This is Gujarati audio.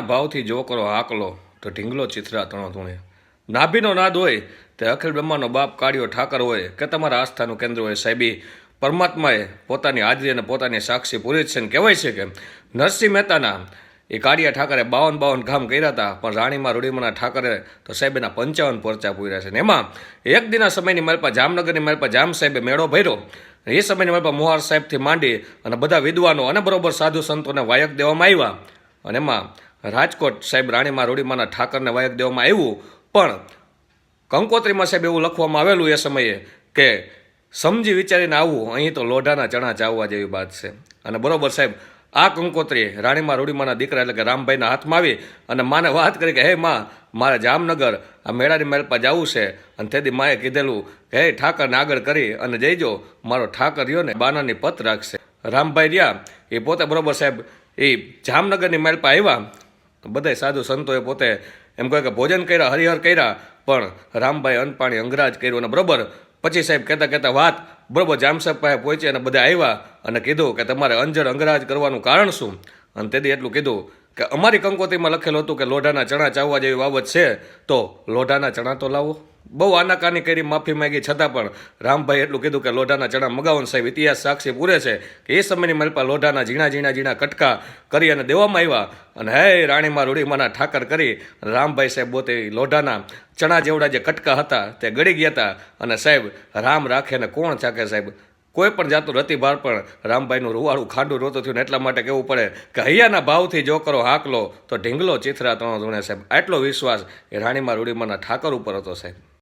ભાવથી જો કરો હાકલો, તો ઢીંગલો ચિત્રા તણો ધૂણે. નાભીનો નાદ હોય, તે અખિલ બ્રહ્માનો બાપ કાળિયો ઠાકર હોય, કે તમારા આસ્થાનું કેન્દ્ર હોય, સાહેબી. પરમાત્માએ પોતાની હાજરી અને પોતાની સાક્ષી પૂરી છે ને કહેવાય છે કે નરસિંહ મહેતાના એ કાળિયા ઠાકરે બાવન બાવન કામ કર્યા હતા, પણ રાણીમાં રૂડીમાના ઠાકરે તો સાહેબના પંચાવન પરચા પૂર્યા છે. ને એમાં એક દિના સમયની માલપા જામનગરની માલપા જામ સાહેબે મેળો ભર્યો. એ સમયની માલપા મોહાર સાહેબથી માંડી અને બધા વિદ્વાનો અને બરોબર સાધુ સંતોને વાયક દેવામાં આવ્યા. અને એમાં રાજકોટ સાહેબ રાણીમાં રૂડીમાના ઠાકરને વાયક દેવામાં આવ્યું. પણ કંકોત્રીમાં સાહેબ એવું લખવામાં આવેલું એ સમયે કે સમજી વિચારીને આવવું અહીં તો લોઢાના ચણા ચાવવા જેવી વાત છે. અને બરોબર સાહેબ, આ કંકોત્રી રાણીમાં રૂડીમાના દીકરા એટલે કે રામભાઈના હાથમાં આવી અને માને વાત કરી કે, હે માં, મારે જામનગર આ મેળાની મેળપા જવું છે. અને તેથી માએ કીધેલું કે, હે ઠાકરને આગળ કરી અને જઈજો, મારો ઠાકર રહ્યો ને બાનાની પત રાખશે. રામભાઈ રહ્યા. એ પોતે બરોબર સાહેબ, એ જામનગરની મેળપા આવ્યા બધાય સાધુ સંતોએ પોતે એમ કહે કે ભોજન કર્યા, હરિહર કર્યા, પણ રામભાઈ અનપાણી અંગરાજ કર્યું અને બરાબર પછી સાહેબ કહેતા કહેતા વાત બરાબર જામસાહેબ પાસે પહોંચી અને બધા આવ્યા અને કીધું કે તમારે અંજર અંગરાજ કરવાનું કારણ શું? અને તેથી એટલું કીધું કે અમારી કંકોત્રીમાં લખેલું હતું કે લોઢાના ચણા ચાવવા જેવી બાબત છે, તો લોઢાના ચણા તો લાવો. બહુ આનાકાની કરી, માફી માંગી. છતાં પણ રામભાઈ એટલું કીધું કે લોઢાના ચણા મગાવન સાહેબ ઇતિહાસ સાક્ષી પૂરે છે કે એ સમયની મલપા લોઢાના ઝીણા ઝીણા ઝીણા કટકા કરી અને દેવામાં આવ્યા. અને હે રાણીમાં રૂડીમાના ઠાકર કરી. રામભાઈ સાહેબ પોતે લોઢાના ચણા જેવડા જે કટકા હતા તે ગળી ગયા હતા. અને સાહેબ રામ રાખે ને કોણ ચાકે સાહેબ? કોઈ પણ જાતનું રતિભાર પણ રામભાઈનું રૂવાળું ખાંડું રોતું થયું ને એટલા માટે કહેવું પડે કે હૈયાના ભાવથી જો કરો હાકલો, તો ઢીંગલો ચિથરા ત્રણ ધૂણે સાહેબ. આટલો વિશ્વાસ એ રાણીમાં રૂડીમાના ઠાકર ઉપર હતો સાહેબ.